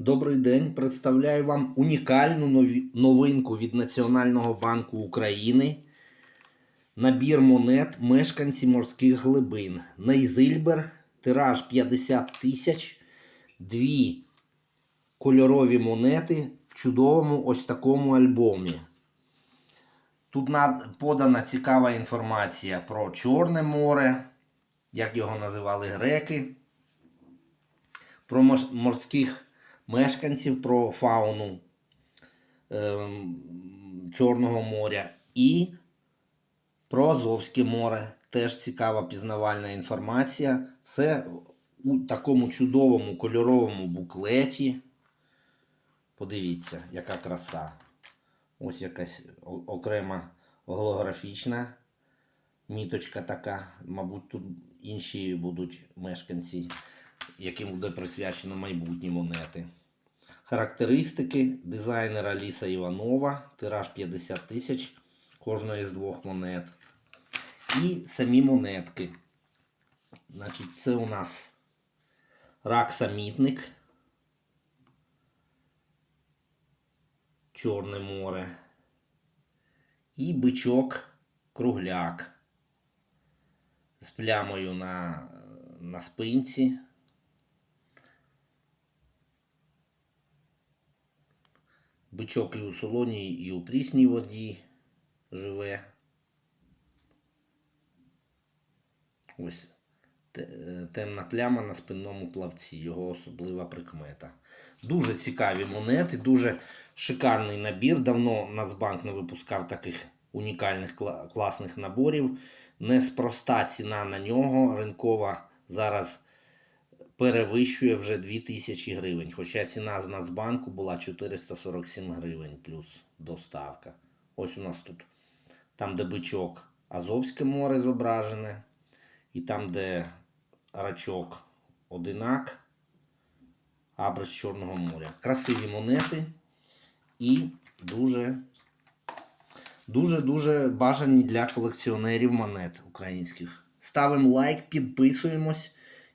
Добрий день. Представляю вам унікальну новинку від Національного банку України. Набір монет мешканці морських глибин. Нейзильбер, тираж 50 тисяч, дві кольорові монети в чудовому ось такому альбомі. Тут подана цікава інформація про Чорне море, як його називали греки, про морс- морських мешканців, про фауну ем, Чорного моря і про Азовське море. Теж цікава пізнавальна інформація. Все у такому чудовому кольоровому буклеті. Подивіться, яка краса. Ось якась окрема голографічна міточка така. Мабуть, тут інші будуть мешканці, яким буде присвячено майбутні монети. Характеристики дизайнера Ліса Іванова, тираж 50 тисяч кожної з двох монет. І самі монетки. Значить, це у нас рак-самітник. Чорне море. І бичок кругляк з плямою на, на спинці. Бичок і у солоній, і у прісній воді живе. Ось темна пляма на спинному плавці, його особлива прикмета. Дуже цікаві монети, дуже шикарний набір. Давно Нацбанк не випускав таких унікальних класних наборів. Неспроста ціна на нього ринкова зараз перевищує вже 2000 гривень. Хоча ціна з Нацбанку була 447 гривень плюс доставка. Ось у нас тут, там, де бичок Азовське море зображене, і там, де рачок одинак, абрис Чорного моря. Красиві монети і дуже дуже-дуже бажані для колекціонерів монет українських. Ставимо лайк, підписуємось